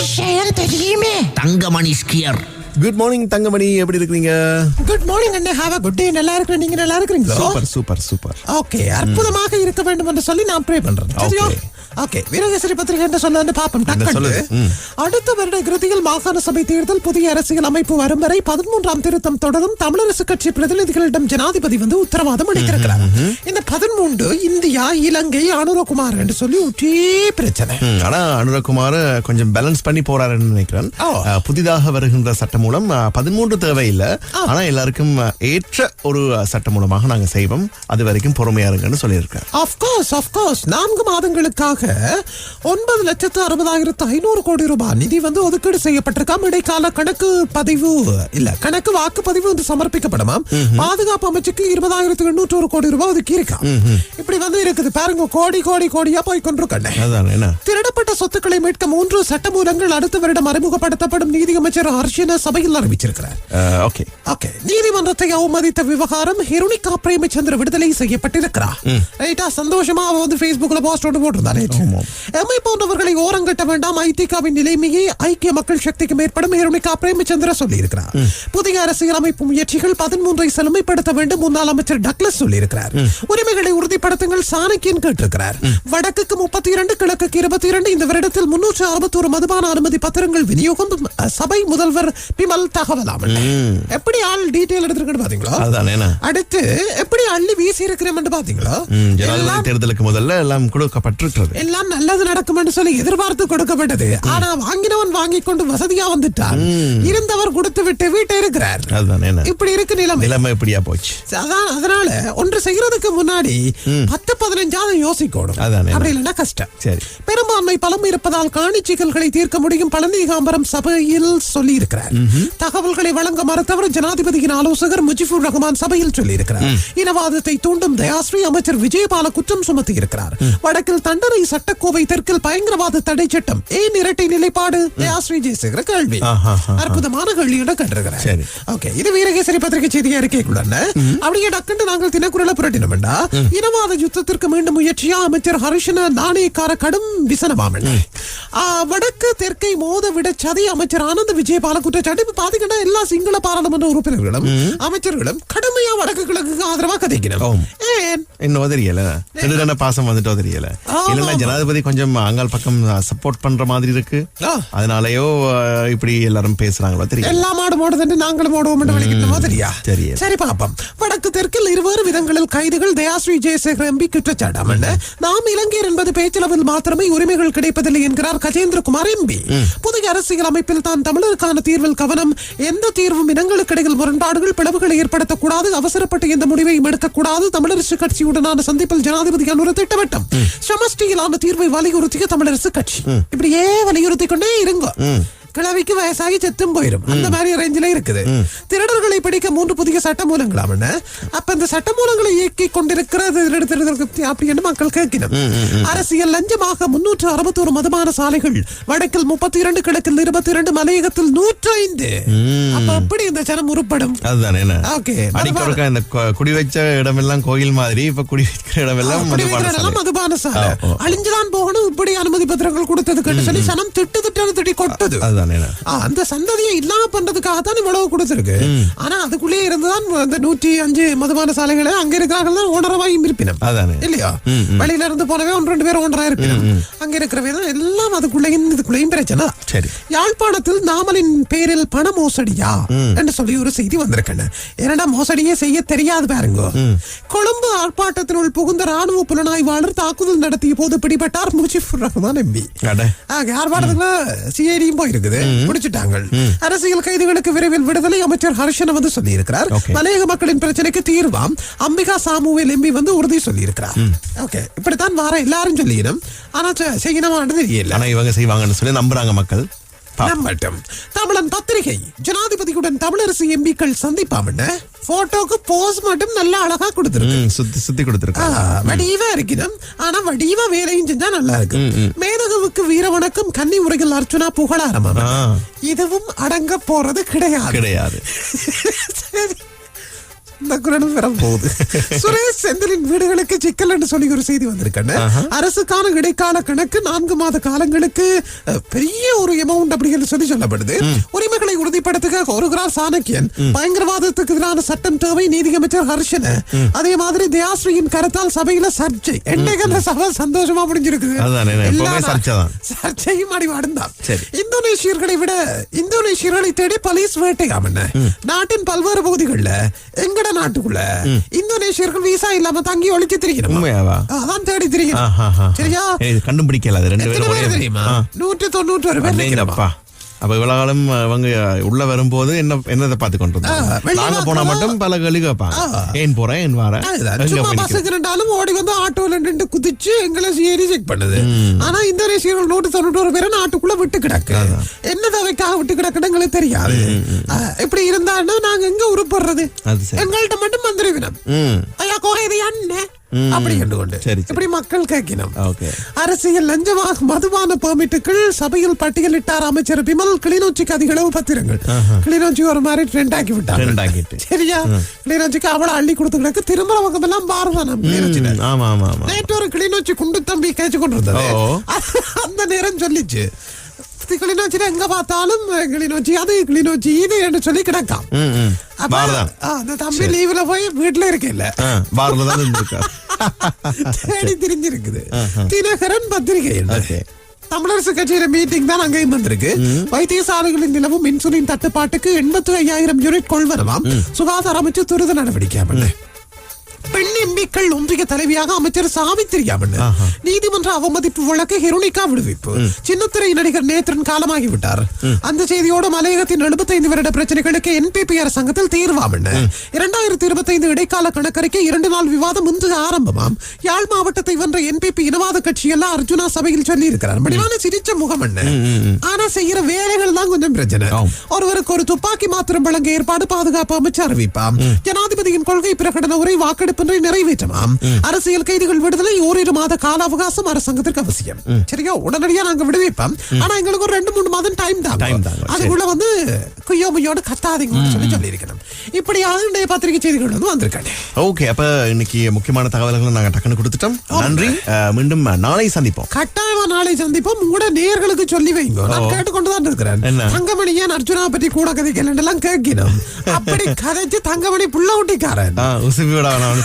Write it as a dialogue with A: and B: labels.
A: விஷயம் தெரியுமே.
B: Thangamani skier.
C: Good morning Thangamani. எப்படி இருக்கீங்க
A: குட் மார்னிங் அண்ணே. ஹாவ் அ குட் டே நல்லா இருக்கிறேன் நீங்க நல்லா இருக்கிறீங்களா?
C: Super super super.
A: ஓகே அற்புதமாக இருக்க வேண்டும் என்று சொல்லி நான் ப்ரே பண்றேன். சரியா. ஓகே வீரகேசரி பத்திரிகை என்று சொன்ன பாப்போம் டக்கு. அடுத்த வருட இறுதியில் மாகாண சபை தேர்தல் புதிய அரசியல் அமைப்பு வரும் வரை பதிமூன்றாம் திருத்தம் தொடரும் தமிழரசு கட்சி பிரதிநிதிகளிடம் ஜனாதிபதி வந்து உத்தரவாதம் அளித்திருக்கிறார். இந்த பதிமூன்று இந்தியா இலங்கை அனுரகுமார் என்று சொல்லி ஒரே பிரச்சனை.
C: ஆனா அனுரகுமார் கொஞ்சம் பேலன்ஸ் பண்ணி போறாருன்னு நினைக்கிறேன். புதிதாக வருகின்ற சட்டம் மூலம் பதிமூன்று தேவையில்லை. ஆனா எல்லாருக்கும் ஏற்ற ஒரு சட்டம் மூலமாக நாங்க செய்வோம். அது வரைக்கும் பொறுமையா இருங்கன்னு சொல்லியிருக்காரு
A: ஆஃப் கோர்ஸ் ஆஃப் கோர்ஸ் நான்கு மாதங்களுக்காக ஒன்பது லட்சத்து அறுபதாயிரத்து ஐநூறு கோடி ரூபாய் நிதி வந்து ஒதுக்கீடு செய்யப்பட்டிருக்காம் இடைக்கால கணக்கு பதிவு. இல்ல கணக்கு வாக்குப்பதிவு வந்து சமர்ப்பிக்கப்படுமாம் பாதுகாப்பு அமைச்சுக்கு இருபதாயிரத்து எண்ணூற்று ஒரு கோடி ரூபாய் ஒதுக்கி இருக்காம் இப்படி வந்து இருக்குது. பாருங்க கோடி கோடி கோடியா போய்
C: என்ன?
A: திருடப்பட்ட சொத்துக்களை மீட்க மூன்று சட்டமூலங்கள் அடுத்த வருடம் அறிமுகப்படுத்தப்படும் நீதியமைச்சர் ஹர்ஷன சபையில் அறிவிச்சிருக்கிறார். நீதிமன்றத்தை அவமதித்த விவகாரம் ஹிருணிகா பிரேமச்சந்திர விடுதலை செய்யப்பட்டிருக்கிறார் ரைட்டா சந்தோஷமா அவ வந்து போஸ்ட் ஒன்று போட்டிருந்தா. நேற்று. எம்மை போன்றவர்களை ஓரங்கட்ட வேண்டாம். ஐதிகாவின் நிலைமையை ஐக்கிய மக்கள் சக்திக்கு மேற்படும் ஹிருணிகா பிரேமச்சந்திர சொல்லி இருக்கிறார் புதிய அரசியலமைப்பு முயற்சிகள் பதிமூன்றை செழுமைப்படுத்த வேண்டும் முன்னாள் அமைச்சர் டக்ளஸ் சொல்லி இருக்கிறார் உரிமைகளை உறுதிப்படுத்துங்கள் சாணக்கியன் கேட்டிருக்கிறார். வடக்குக்கு முப்பத்தி இரண்டு கிழக்குக்கு இருபத்தி இரண்டு இந்த வருடத்தில் முன்னூற்று அறுபத்தோரு மதுபான அனுமதி பத்திரங்கள் விநியோகம் சபை முதல்வர் பிமல் தகவலாம் எப்படி ஆள் டீட்டெயில் எடுத்திருக்கணும் பாத்தீங்களா? அடுத்து எப்படி அள்ளி வீசி இருக்கிறேன் பாத்தீங்களா?
C: தேர்தலுக்கு முதல்ல எல்லாம் கொடுக்கப்பட்டிருக்கிறது.
A: எல்லாம் நல்லது நடக்கும் என்று சொல்லி எதிர்பார்த்து கொடுக்கப்பட்டது. ஆனா வாங்கினவன் வாங்கி கொண்டு வசதியா வந்துட்டான். இருந்தவர் கொடுத்து விட்டு வீட்டை இருக்கிறார் இப்படி இருக்கு நிலைமை.
C: நிலைமை எப்படியா போச்சு?
A: அதான் அதனால ஒன்று செய்யறதுக்கு முன்னாடி பத்து பதினஞ்சாவது யோசிக்கணும். அப்படி இல்லைன்னா கஷ்டம்.
C: சரி.
A: பெரும்பான்மை பலம் இருப்பதால் காணி சிக்கல்களை தீர்க்க முடியும் பழனிகாம்பரம் சபையில் சொல்லி இருக்கிறார் தகவல்களை வழங்க மறுத்தவர் ஜனாதிபதியின் ஆலோசகர் முஜிபுர் ரஹ்மான் சபையில் சொல்லி இருக்கிறார் இனவாதத்தை தூண்டும் தயாஸ்ரீ அமைச்சர் விஜயபால குற்றம் சுமத்தி இருக்கிறார் வடக்கில் தண்டனை சட்டக்கோவை தெற்கில் பயங்கரவாத தடை சட்டம். ஏன் இரட்டை நிலைப்பாடு? தயாஸ்ரீ ஜெயசேகர கேள்வி. அற்புதமான கேள்வியோட கண்டிருக்கிறார்
C: சரி.
A: ஓகே இது வீரகேசரி பத்திரிகை செய்தியா இருக்கேக்குள்ள அப்படியே டக்குன்னு நாங்கள் தினக்குரல புரட்டினோம்டா இனவாத யுத்தத்திற்கு மீண்டும் முயற்சியா? அமைச்சர் ஹரிஷன நாணயக்கார கடும் விசனமாமன். ஆ, வடக்கு தெற்கை மோத விட சதி அமைச்சர் ஆனந்த் விஜயபால குற்றச்சாட்டு இப்ப பாத்தீங்கன்னா எல்லா சிங்கள பாராளுமன்ற உறுப்பினர்களும் அமைச்சர்களும் கடுமையா வடக்கு கிழக்குக்கு ஆதரவா கதைக்கணும்
C: இன்னும் தெரியல பாசம் வந்துட்டோ தெரியல இல்லைன்னா. ஜனாதிபதி கொஞ்சம் அங்கால் பக்கம் சப்போர்ட் பண்ற மாதிரி இருக்கு. அதனாலயோ இப்படி எல்லாரும் பேசுறாங்களோ தெரியல
A: எல்லா மாடு மோடுதுன்னு நாங்களும் ஓடுவோம் வலிக்கிட்ட மாதிரியா
C: தெரியல.
A: சரி பாப்போம். வடக்கு தெற்கில் இருவேறு விதங்களில் கைதுகள் தயாஸ்ரீ ஜெயசேகர் எம்பி குற்றச்சாட்டாமல் நாம் இலங்கையர் என்பது பேச்சளவில் மாத்திரமே உரிமைகள் கிடைப்பதில்லை என்கிறார் கஜேந்திரகுமார் எம்பி. புதிய அரசியல் அமைப்பில் தான் தமிழருக்கான தீர்வில் கவனம். எந்த தீர்வும் இனங்களுக்கிடையில் முரண்பாடுகள் பிளவுகளை ஏற்படுத்தக்கூடாது அவசரப்பட்டு எந்த முடிவையும் எடுக்கக்கூடாது. தமிழரசு கட்சியுடனான சந்திப்பில் ஜனாதிபதி அனுர திட்டவட்டம். சமஷ்டியிலான தீர்வை வலியுறுத்திய தமிழரசு கட்சி. இப்படியே வலியுறுத்தி கொண்டே இருங்க கிழவிக்கு வயசாகி செத்தும் போயிடும் அந்த மாதிரி ரேஞ்சில இருக்குது. திருடர்களை பிடிக்க மூன்று புதிய சட்டமூலங்களாம் என்ன? அப்ப இந்த சட்டமூலங்களை இயக்கி கொண்டிருக்கிறது எடுத்திருக்கிறது அப்படின்னு மக்கள் கேட்கணும் அரசியல் லஞ்சமாக முன்னூற்று அறுபத்தோரு மதுபான சாலைகள் வடக்கில் முப்பத்தி இரண்டு கிழக்கில் இருபத்தி இரண்டு மலையகத்தில் நூற்றி ஐந்து அப்ப எப்படி இந்த ஜனம் உருப்படும்.
C: அதுதானே என்ன?
A: ஓகே
C: இந்த குடி வச்ச இடமெல்லாம் கோயில் மாதிரி இப்ப குடி வைக்கிற இடமெல்லாம் மதுபான சாலை.
A: அழிஞ்சுதான் போகணும் இப்படி அனுமதி பத்திரங்கள் கொடுத்ததுக்கு சொல்லி சனம் திட்டு திட்டு திட்டி கொட்டது. ஆ, அந்த சந்ததியை இல்லாம பண்றதுக்காக தான் இவ்வளவு கொடுத்திருக்கு. ஆனா அதுக்குள்ளே இருந்துதான் அந்த நூற்றி அஞ்சு மதுபான சாலைகளை அங்க இருக்கிறார்கள் தான் ஓனரவாயும் இருப்பினம்.
C: அதானே.
A: இல்லையா? வெளியில இருந்து போனவே ஒன்று ரெண்டு பேர் ஓனரா இருப்பினம். அங்க இருக்கிறவே தான் எல்லாம் அதுக்குள்ளேயும் இதுக்குள்ளேயும் பிரச்சனை
C: சரி.
A: யாழ்ப்பாணத்தில் நாமலின் பேரில் பண மோசடியா? என்று சொல்லி ஒரு செய்தி வந்திருக்கேன் ஏன்னா மோசடியே செய்ய தெரியாது பாருங்க. கொழும்பு ஆர்ப்பாட்டத்தினுள் புகுந்த ராணுவ புலனாய்வாளர் தாக்குதல் நடத்திய போது பிடிபட்டார் முஜிபுர் ரஹ்மான் எம்பி. ஆர்ப்பாட்டத்துல சிஐடியும் போயிருக்குது பிடிச்சிட்டாங்க. அரசியல் கைதிகளுக்கு விரைவில் விடுதலை அமைச்சர் ஹர்ஷன வந்து சொல்லி இருக்கிறார்
C: Okay.
A: மலையக மக்களின் பிரச்சனைக்கு தீர்வாம். அம்பிகா சாமுவேல் எம்பி வந்து உறுதி சொல்லி இருக்கிறார் ஓகே. இப்படித்தான் வார எல்லாரும் சொல்லிடணும் ஆனா செ- செய்யணுமான்னு தெரியல
C: ஆனா இவங்க செய்வாங்கன்னு சொல்லி நம்புறாங்க மக்கள்.
A: நம்பட்டும் தமிழன் பத்திரிகை. ஜனாதிபதியுடன் தமிழரசு எம்பிக்கள் சந்திப்பாமண்ண போட்டோக்கு போஸ் மட்டும் நல்ல அழகா கொடுத்திருக்கு.
C: சுத்தி சுத்தி
A: ஆ,
C: கொடுத்துருக்கோம்
A: வடிவா இருக்கணும் ஆனா வடிவா வேலையும் செஞ்சா நல்லா இருக்கு. மேதகுவுக்கு வீர வணக்கம் கன்னி உரைகள் அர்ச்சுனா புகழாரமா. இதுவும் அடங்க போறது கிடையாது.
C: கிடையாது.
A: சரி. இந்த குரலும் வர போகுது சுரேஷ் செந்திலின் வீடுகளுக்கு சிக்கல் என்று சொல்லி ஒரு செய்தி வந்திருக்கேன் அரசுக்கான இடைக்கால கணக்கு நான்கு மாத காலங்களுக்கு பெரிய ஒரு அமௌண்ட் அப்படின்னு சொல்லி சொல்லப்படுது. உரிமைகளை உறுதிப்படுத்துக. கோருகிறார் சாணக்கியன் பயங்கரவாதத்துக்கு எதிரான சட்டம் தேவை நீதியமைச்சர் ஹர்ஷன. அதே மாதிரி தயாஸ்ரீயின் கருத்தால் சபையில சர்ச்சை. என்னைக்கு அந்த சபை சந்தோஷமா
C: தான்.
A: சர்ச்சையும் அடிவாடும் தான். இந்தோனேஷியர்களை விட இந்தோனேஷியர்களை தேடி போலீஸ் வேட்டையாம் நாட்டின் பல்வேறு பகுதிகளில் எங்கட நாட்டுக்குள்ள இந்தோனேஷியர்கள் விசா இல்லாம தங்கி ஒழிச்சு திரிக்கணும்? அதான் தேடி திரிக்கணும். சரியா?
C: கண்டுபிடிக்கல ஒரே
A: தெரியுமா. நூற்றி தொண்ணூற்றி ஒரு பேர்
C: அப்ப இவ்வளவு காலம் அவங்க உள்ள வரும்போது என்ன என்னதை பார்த்து கொண்டு நாங்க போனா மட்டும் பல கேள்வி கேட்பாங்க. ஏன் போறேன் ஏன் வரேன்?
A: பஸ்ஸுக்கு ரெண்டாலும் ஓடி வந்து ஆட்டோல நின்று குதிச்சு எங்களை ஏறி செக் பண்ணுது. ஆனா இந்தோனேஷியர்கள் நூற்றி தொண்ணூறு பேரை நாட்டுக்குள்ள விட்டு கிடக்கு. என்ன தேவைக்காக விட்டு கிடக்குன்னு எங்களுக்கு தெரியாது. இப்படி இருந்தான்னா நாங்க எங்க உருப்படுறது. எங்கள்கிட்ட மட்டும் வந்துருவினம்
C: ம்.
A: ஐயா கோகை இது என்ன? அப்படி
C: சரி.
A: இப்படி மக்கள் கேட்கணும் அரசியல் லஞ்சமாக மதுபான பெர்மிட்டுகள் சபையில் பட்டியலிட்டார் அமைச்சர் பிமல் கிளிநொச்சிக்கு அதிகளவு பத்திரங்கள். கிளிநொச்சி ஒரு மாதிரி ட்ரெண்ட் ஆக்கி
C: ஆக்கிட்டு.
A: சரியா? கிளிநொச்சிக்கு அவளை அள்ளி கொடுத்து கிடக்கு திரும்ப பக்கம் எல்லாம் பாரதானம் கிளிநொச்சியில.
C: ம், ஆமா ஆமா ஆமா.
A: நேற்று ஒரு கிளிநொச்சி குண்டு தம்பி கேச்சு கொண்டிருந்தது. அந்த நேரம் சொல்லிச்சு. கிளிநொச்சியில எங்க பார்த்தாலும் கிளிநொச்சி அது கிளிநொச்சி இது என்று சொல்லி கிடக்காம்.
C: பாரதான்
A: தம்பி லீவ்ல போய் வீட்டுல இருக்கல
C: ஆ, பாரத தான் இருந்திருக்கார்
A: தேடி திரிஞ்சிருக்குது. தினகரன் பத்திரிகை. தமிழரசு கட்சியில மீட்டிங் தான் அங்கேயும் வந்திருக்கு. வைத்தியசாலைகளின் நிலவும் இன்சுலின் தட்டுப்பாட்டுக்கு எண்பத்தி ஐயாயிரம் யூனிட் கொள்வனவாம். சுகாதார அமைச்சர் துரித நடவடிக்கை. பெண் எம்பிக்கள் ஒன்றிய தலைவியாக அமைச்சர் சாவித்திரி அமர்ந்து. நீதிமன்ற அவமதிப்பு வழக்கு ஹெருனிகா விடுவிப்பு. சின்னத்திரை நடிகர் நேத்திரன் காலமாகி விட்டார் அந்த செய்தியோடு மலையகத்தின் 75 வருட பிரச்சனைகளுக்கு என்பிபிஆர் சங்கத்தில் தீர்வாமண்ண இரண்டாயிரத்தி இருபத்தைந்து இடைக்கால கணக்கறிக்கை இரண்டு நாள் விவாதம் இன்று ஆரம்பமாம். யாழ் மாவட்டத்தை வென்ற என்பிபி இனவாத கட்சியெல்லாம் அர்ஜுனா சபையில் சொல்லி இருக்கிறார் முடிவான சிரிச்ச முகம் என்ன? ஆனா செய்யற வேலைகள் தான் கொஞ்சம் பிரச்சனை. ஒருவருக்கு ஒரு துப்பாக்கி மாத்திரம் வழங்க ஏற்பாடு பாதுகாப்பு அமைச்சர் அறிவிப்பாம். ஜனாதிபதியின் கொள்கை பிரகடன உரை வாக்கெடுப்பின்றி நிறைவேற்றமாம் அரசியல் கைதிகள் விடுதலை ஓரிரு மாத கால அவகாசம் அரசாங்கத்திற்கு அவசியம். சரியா? உடனடியா நாங்க விடுவிப்போம். ஆனா எங்களுக்கு ஒரு ரெண்டு மூணு மாதம் டைம் தான். அதுக்குள்ள வந்து குய்யோமையோடு கத்தாதீங்கன்னு சொல்லி சொல்லி இருக்கணும் இப்படியாக இன்றைய பத்திரிகை செய்திகள் வந்து வந்திருக்காங்க.
C: ஓகே அப்ப இன்னைக்கு முக்கியமான தகவல்களை நாங்க டக்குன்னு கொடுத்துட்டோம். நன்றி. மீண்டும் நாளை சந்திப்போம்.
A: கட்டாயமா நாளை சந்திப்போம். உங்களோட நேயர்களுக்கு சொல்லி வைங்க. நான். கேட்டுக்கொண்டுதான் இருக்கிறேன்? தங்கமணி ஏன் அர்ஜுனா பற்றி கூட கதைக்கலன்னு எல்லாம் கேட்கணும் அப்படி கதைச்சு தங்கமணி புள்ள ஊட்டிக்காரன்.
C: ஆ,